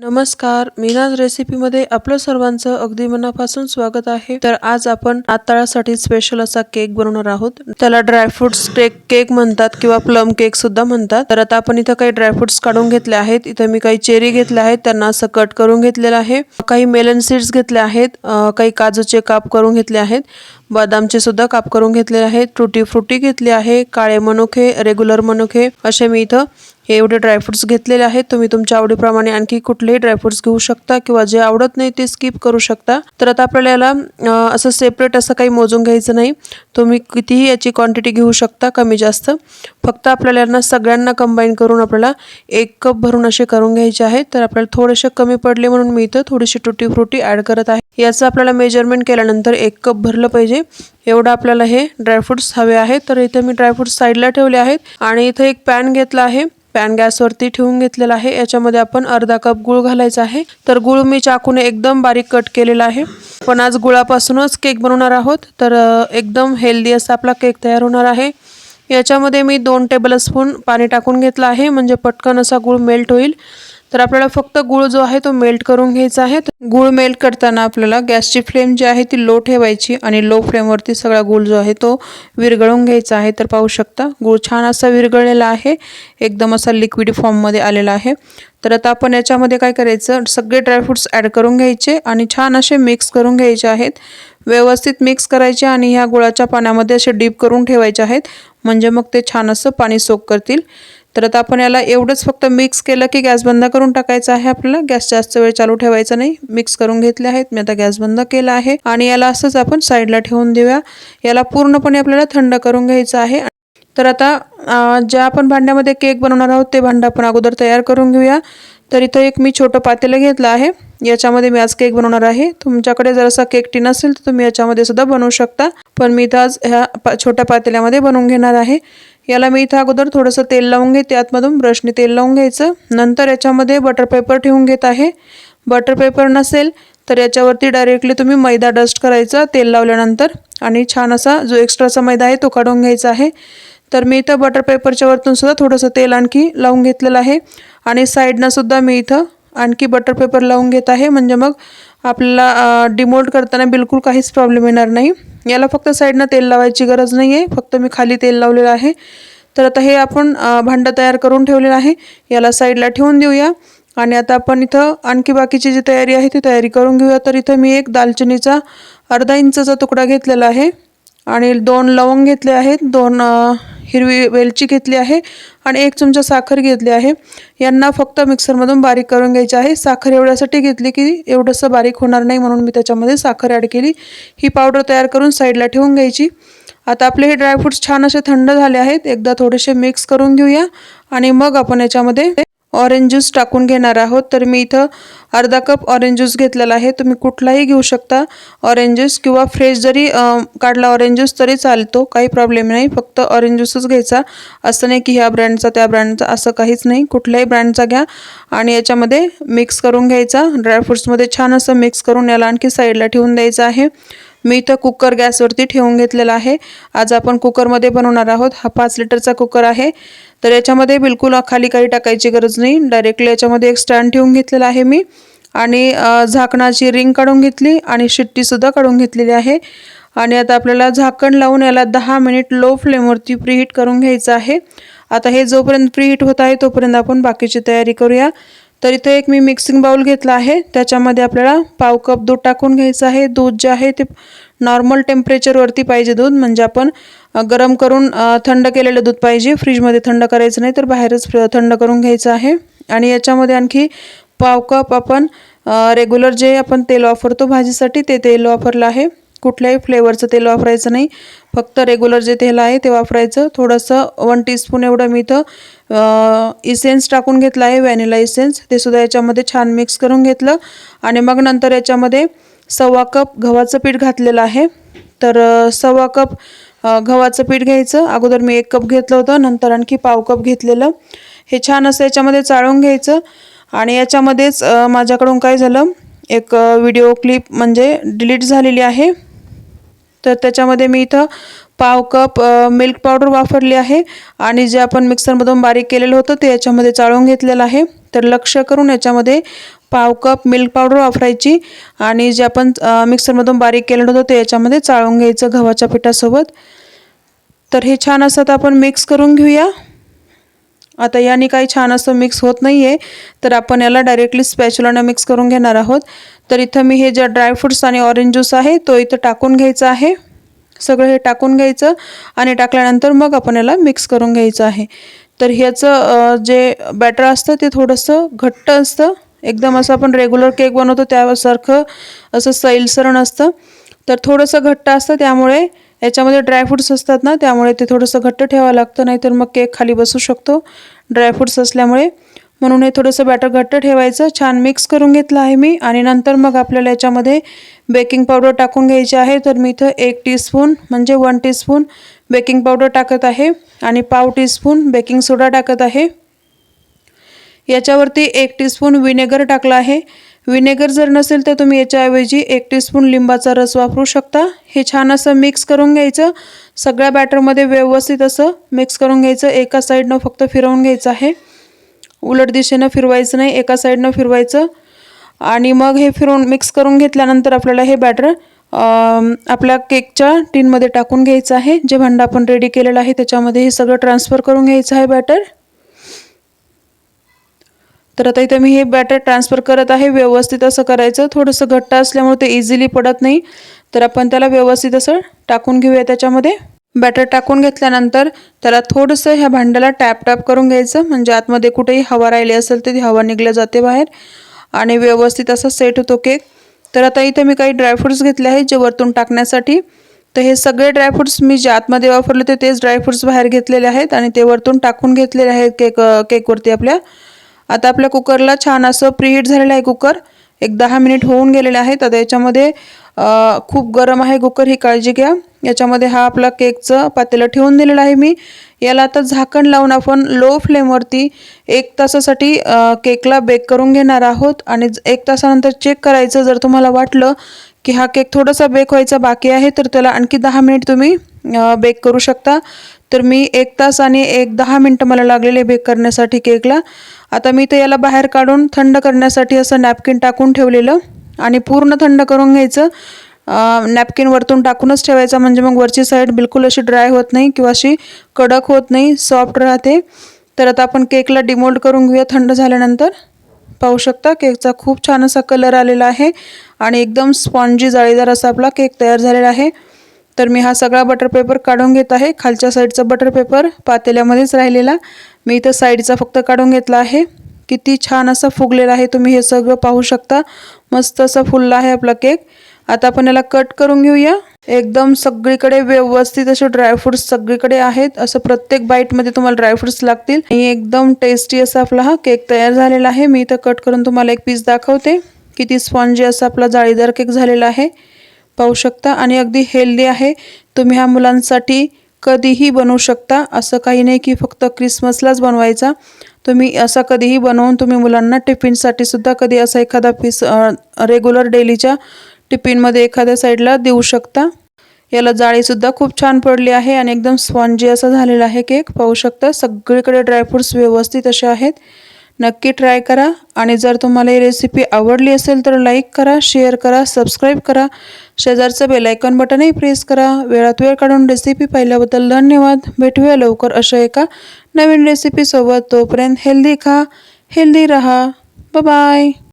नमस्कार मीनाज रेसिपीमध्ये आपलं सर्वांचं अगदी मनापासून स्वागत आहे. तर आज आपण नाताळासाठी स्पेशल असा केक बनवणार आहोत. त्याला ड्रायफ्रुट्स केक केक म्हणतात किंवा प्लम केक सुद्धा म्हणतात. तर आता आपण इथं काही ड्रायफ्रुट्स काढून घेतले आहेत. इथं मी काही चेरी घेतल्या आहेत त्यांना असं कट करून घेतलेलं आहे. काही मेलन सीड्स घेतले आहेत काही काजूचे काप करून घेतले आहेत. बदामचे सुद्धा काप करून घेतलेले आहेत. ट्रुटी फ्रुटी घेतली आहे काळे मनुखे रेग्युलर मनुखे असे मी इथं हे एवढे ड्रायफ्रुट्स घेतलेले आहेत. तुम्ही तुमच्या आवडीप्रमाणे आणखी कुठलेही ड्रायफ्रुट्स घेऊ शकता किंवा जे आवडत नाही ते स्किप करू शकता. तर आता आपल्याला याला असं सेपरेट असं काही मोजून घ्यायचं नाही. तुम्ही कितीही याची क्वांटिटी घेऊ शकता कमी जास्त. फक्त आपल्याला यांना सगळ्यांना कंबाईन करून आपल्याला एक कप भरून असे करून घ्यायचे आहेत. तर आपल्याला थोडेसे कमी पडले म्हणून मी इथं थोडीशी टुटी फ्रुटी ॲड करत आहे. याचं आपल्याला मेजरमेंट केल्यानंतर एक कप भरलं पाहिजे. एवढं आपल्याला हे ड्रायफ्रुट्स हवे आहेत तर इथं मी ड्रायफ्रुट्स साईडला ठेवले आहेत. आणि इथं एक पॅन घेतला आहे. पॅन गॅसवरती ठेवून घेतलेला आहे. याच्यामध्ये आपण अर्धा कप गुळ घालायचा आहे. तर गुळ मी चाकूने एकदम बारीक कट केलेला आहे. पण आज गुळापासूनच केक बनवणार आहोत. तर एकदम हेल्दी असा आपला केक तयार होणार आहे. याच्यामध्ये मी दोन टेबल स्पून पाणी टाकून घेतलं आहे. म्हणजे पटकन असा गुळ मेल्ट होईल. तर आपल्याला फक्त गुळ जो आहे तो मेल्ट करून घ्यायचा आहे. गुळ मेल्ट करताना आपल्याला गॅसची फ्लेम जी आहे ती लो ठेवायची आणि लो फ्लेमवरती सगळा गुळ जो आहे तो विरघळून घ्यायचा आहे. तर पाहू शकता गुळ छान असा विरघळलेला आहे. एकदम असा लिक्विड फॉर्ममध्ये आलेला आहे. तर आता आपण याच्यामध्ये काय करायचं सगळे ड्रायफ्रुट्स ॲड करून घ्यायचे आणि छान असे मिक्स करून घ्यायचे आहेत. व्यवस्थित मिक्स करायचे आणि ह्या गुळाच्या पाण्यामध्ये असे डीप करून ठेवायचे आहेत. म्हणजे मग ते छान असं पाणी सोक करतील. तर आता आपण याला एवढंच फक्त मिक्स केलं की गॅस बंद करून टाकायचा आहे आपल्याला. गॅस जास्त वेळ चालू ठेवायचा नाही. मिक्स करून घेतले आहेत. मी आता गॅस बंद केला आहे. आणि याला असंच आपण साईडला ठेवून देऊया. याला पूर्णपणे आपल्याला थंड करून घ्यायचं आहे. तर आता ज्या आपण भांड्यामध्ये केक बनवणार आहोत ते भांडं आपण अगोदर तयार करून घेऊया. तर इथं एक मी छोटं पातेलं घेतलं आहे. याच्यामध्ये मी आज केक बनवणार आहे. तुमच्याकडे जर असा केक टीन असेल तर तुम्ही याच्यामध्ये सुद्धा बनवू शकता. पण मी इथं आज ह्या पा छोट्या पातेल्यामध्ये बनवून घेणार आहे. याला मी इथं अगोदर थोडंसं तेल लावून घेते. आतमधून ब्रशने तेल लावून घ्यायचं. नंतर याच्यामध्ये बटर पेपर ठेवून घेत आहे. बटर पेपर नसेल तर याच्यावरती डायरेक्टली तुम्ही मैदा डस्ट करायचा तेल लावल्यानंतर. आणि छान असा जो एक्स्ट्राचा मैदा आहे तो काढून घ्यायचा आहे. तर मी इथं बटर पेपरच्या वरतून सुद्धा थोडंसं तेल आणखी लावून घेतलेलं आहे. आणि साईडनं सुद्धा मी इथं आणखी बटर पेपर लावून घेत आहे. म्हणजे मग आपल्याला डिमोल्ड करताना बिलकुल काहीच प्रॉब्लेम येणार नाही. याला फक्त साईडनं तेल लावायची गरज नाही आहे फक्त मी खाली तेल लावलेलं आहे. तर आता हे आपण भांडं तयार करून ठेवलेलं आहे. याला साईडला ठेवून देऊया. आणि आता आपण इथं आणखी बाकीची जी तयारी आहे ती तयारी करून घेऊया. तर इथं मी एक दालचिनीचा अर्धा इंचचा तुकडा घेतलेला आहे. आणि दोन लवंग घेतले आहेत. दोन हिरवी वेलची घेतली आहे आणि एक चमचा साखर घेतली आहे. यांना फक्त मिक्सरमधून बारीक करून घ्यायची आहे. साखर एवढ्यासाठी घेतली की एवढंसं बारीक होणार नाही म्हणून मी त्याच्यामध्ये साखर ॲड केली. ही पावडर तयार करून साईडला ठेवून घ्यायची. आता आपले हे ड्रायफ्रुट्स छान असे थंड झाले आहेत. एकदा थोडेसे मिक्स करून घेऊया आणि मग आपण याच्यामध्ये ऑरेंज ज्यूस टाकून घेणार आहोत. तर मी इथं अर्धा कप ऑरेंज ज्यूस घेतलेला आहे. तुम्ही कुठलाही घेऊ शकता ऑरेंज ज्यूस किंवा फ्रेश जरी काढला ऑरेंज ज्यूस तरी चालतो. काही प्रॉब्लेम नाही. फक्त ऑरेंज ज्यूसच घ्यायचा. असं नाही की ह्या ब्रँडचा त्या ब्रँडचा असं काहीच नाही. कुठल्याही ब्रँडचा घ्या आणि याच्यामध्ये मिक्स करून घ्यायचा. ड्रायफ्रुट्समध्ये छान असं मिक्स करून याला आणखी साईडला ठेवून द्यायचं आहे. मी इथं कुकर गॅसवरती ठेवून घेतलेला आहे. आज आपण कुकरमध्ये बनवणार आहोत. हा पाच लिटरचा कुकर आहे. तर याच्यामध्ये बिलकुल खाली काही टाकायची गरज नाही. डायरेक्टली याच्यामध्ये एक स्टँड ठेवून घेतलेला आहे मी. आणि झाकणाची रिंग काढून घेतली आणि शिट्टीसुद्धा काढून घेतलेली आहे. आणि आता आपल्याला झाकण लावून याला दहा मिनिट लो फ्लेमवरती प्रीहीट करून घ्यायचं आहे. आता हे जोपर्यंत प्रीहीट होत आहे तोपर्यंत आपण बाकीची तयारी करूया. तर इथे एक मी मिक्सिंग बाउल घेतला आहे. त्याच्यामध्ये आपल्याला पाव कप दूध टाकून घ्यायचं आहे. दूध जे आहे ते नॉर्मल टेम्परेचरवरती पाहिजे दूध. म्हणजे आपण गरम करून थंड केलेलं दूध पाहिजे. फ्रीजमध्ये थंड करायचं नाही तर बाहेरच थंड करून घ्यायचं आहे. आणि याच्यामध्ये आणखी पाव कप आपण रेग्युलर जे आपण तेल वापरतो भाजीसाठी ते तेल वापरलं आहे. कुठल्याही फ्लेवरचं तेल वापरायचं नाही. फक्त रेग्युलर जे तेल आहे ते वापरायचं. थोडंसं वन टीस्पून एवढं मी इथं इसेन्स टाकून घेतलं आहे व्हॅनिला इसेन्स ते सुद्धा याच्यामध्ये छान मिक्स करून घेतलं. आणि मग नंतर याच्यामध्ये सव्वा कप गव्हाचं पीठ घातलेलं आहे. तर सव्वा कप गव्हाचं पीठ घ्यायचं. अगोदर मी एक कप घेतलं होतं. नंतर आणखी पाव कप घेतलेलं. हे छान असं याच्यामध्ये चाळून घ्यायचं. आणि याच्यामध्येच माझ्याकडून काय झालं? एक व्हिडिओ क्लिप म्हणजे डिलीट झालेली आहे. तर त्याच्यामध्ये मी इथं पाव कप मिल्क पावडर वापरली आहे आणि जे आपण मिक्सरमधून बारीक केलेलं होतं ते याच्यामध्ये चाळून घेतलेलं आहे. तर लक्ष करून याच्यामध्ये पाव कप मिल्क पावडर वापरायची आणि जे आपण मिक्सरमधून बारीक केलेलं होतं ते याच्यामध्ये चाळून घ्यायचं गव्हाच्या पिठासोबत. तर हे छान असं आपण मिक्स करून घेऊया. आता याने काही छान असं मिक्स होत नाही आहे तर आपण याला डायरेक्टली स्पॅच्युलानं मिक्स करून घेणार आहोत. तर इथं मी हे जे ड्रायफ्रूट्स आणि ऑरेंज ज्यूस आहे तो इथं टाकून घ्यायचा आहे. सगळं हे टाकून घ्यायचं आणि टाकल्यानंतर मग आपण याला मिक्स करून घ्यायचं आहे. तर ह्याचं जे बॅटर असतं ते थोडंसं घट्ट असतं. एकदम असं आपण रेग्युलर केक बनवतो त्यासारखं असं सैलसरण असतं. तर थोडंसं घट्ट असतं त्यामुळे याच्यामध्ये ड्रायफ्रुट्स असतात ना त्यामुळे ते थोडंसं घट्ट ठेवावं लागतं नाहीतर मग केक खाली बसू शकतो. ड्रायफ्रूट्स असल्यामुळे. म्हणून हे थोडंसं बॅटर घट्ट ठेवायचं. छान मिक्स करून घेतलं आहे मी. आणि नंतर मग आपल्याला याच्यामध्ये बेकिंग पावडर टाकून घ्यायची आहे. तर मी इथं एक टीस्पून म्हणजे वन टीस्पून बेकिंग पावडर टाकत आहे. आणि पाव टीस्पून बेकिंग सोडा टाकत आहे. याच्यावरती एक टीस्पून विनेगर टाकला आहे. विनेगर जर नसेल तर तुम्ही याच्याऐवजी एक टीस्पून लिंबाचा रस वापरू शकता. हे छान असं मिक्स करून घ्यायचं. सगळ्या बॅटरमध्ये व्यवस्थित असं मिक्स करून घ्यायचं. एका साईडनं फक्त फिरवून घ्यायचं आहे. उलट दिशेनं फिरवायचं नाही. एका साईडनं फिरवायचं. आणि मग हे फिरवून मिक्स करून घेतल्यानंतर आपल्याला हे बॅटर आपल्या केकच्या टीनमध्ये टाकून घ्यायचं आहे. जे भांडं आपण रेडी केलेलं आहे त्याच्यामध्ये हे सगळं ट्रान्सफर करून घ्यायचं आहे बॅटर तर आता इथं मी हे बॅटर ट्रान्सफर करत आहे. व्यवस्थित असं करायचं. थोडंसं घट्ट असल्यामुळे ते इझिली पडत नाही. तर आपण त्याला व्यवस्थित असं टाकून घेऊया त्याच्यामध्ये. बॅटर टाकून घेतल्यानंतर त्याला थोडंसं ह्या भांड्याला टॅप टॅप करून घ्यायचं. म्हणजे आतमध्ये कुठेही हवा राहिली असेल तर ती हवा निघल्या जाते बाहेर. आणि व्यवस्थित असा सेट होतो केक तर आता इथे मी काही ड्रायफ्रुट्स घेतले आहेत जे वरतून टाकण्यासाठी. तर हे सगळे ड्रायफ्रुट्स मी जे आतमध्ये वापरले होते तेच ड्रायफ्रुट्स बाहेर घेतलेले आहेत. आणि ते वरतून टाकून घेतलेले आहेत केक केकवरती आपल्या. आता आपल्या कुकरला छान असं प्रीहीट झालेलं आहे कुकर. एक दहा मिनिट होऊन गेलेले आहेत. आता याच्यामध्ये खूप गरम आहे कुकर ही काळजी घ्या. याच्यामध्ये हा आपला केकचं पातेलं ठेवून दिलेलं आहे मी. याला आता झाकण लावून आपण लो फ्लेमवरती एक तासासाठी केकला बेक करून घेणार आहोत. आणि ज- एक तासानंतर चेक करायचं जर तुम्हाला वाटलं की हा केक थोडासा बेक व्हायचा बाकी आहे तर त्याला आणखी दहा मिनिट तुम्ही बेक करू शकता. तर मी एक तास आणि एक दहा मिनटं मला लागलेले बेक करण्यासाठी केकला आता मी ते याला बाहेर काढून थंड करण्यासाठी असं नॅपकिन टाकून ठेवलेलं आणि पूर्ण थंड करून घ्यायचं. नॅपकिन वरतून टाकूनच ठेवायचा म्हणजे मग वरची साईड बिलकुल अशी ड्राय होत नाही किंवा अशी कडक होत नाही सॉफ्ट राहते. तर आता आपण केकला डिमोल्ड करून घेऊया थंड झाल्यानंतर. पाहू शकता केकचा खूप छान असा कलर आलेला आहे आणि एकदम स्पॉन्जी जाळीदार असा आपला केक तयार झालेला आहे. तर मी हा सगळा बटर पेपर काढून घेत आहे. खालच्या साईडचा बटर पेपर पातेल्यामध्येच राहिलेला. मी इथं साईडचा फक्त काढून घेतला आहे. किती छान असा फुगलेला आहे. तुम्ही हे सगळं पाहू शकता. मस्त असा फुलला आहे आपला केक आता आपण याला कट करून घेऊया. एकदम सगळीकडे व्यवस्थित असे ड्रायफ्रुट्स सगळीकडे आहेत. असं प्रत्येक बाईटमध्ये तुम्हाला ड्रायफ्रुट्स लागतील. आणि एकदम टेस्टी असा आपला हा केक तयार झालेला आहे. मी इथं कट करून तुम्हाला एक पीस दाखवते. किती स्पॉन्जी असा आपला जाळीदार केक झालेला आहे. पाहू शकता आणि अगदी हेल्दी आहे. तुम्ही ह्या मुलांसाठी कधीही बनवू शकता. असं काही नाही की फक्त क्रिसमसलाच बनवायचा. तुम्ही असा कधीही बनवून तुम्ही मुलांना टिफिनसाठी सुद्धा कधी असा एखादा पीस रेग्युलर डेलीच्या टिफिनमध्ये एखाद्या साईडला देऊ शकता. याला जाळीसुद्धा खूप छान पडली आहे आणि एकदम स्पॉन्जी असा झालेला आहे केक पाहू शकता सगळीकडे ड्रायफ्रुट्स व्यवस्थित असे आहेत. नक्की ट्राय करा. आणि जर तुम्हाला ही रेसिपी आवडली असेल तर लाईक करा शेअर करा सबस्क्राईब करा. शेजारचं बेलायकॉन बटनही प्रेस करा. वेळात वेळ काढून रेसिपी पाहिल्याबद्दल धन्यवाद. भेटूया लवकर अशा एका नवीन रेसिपीसोबत तोपर्यंत हेल्दी खा हेल्दी राहा. बाय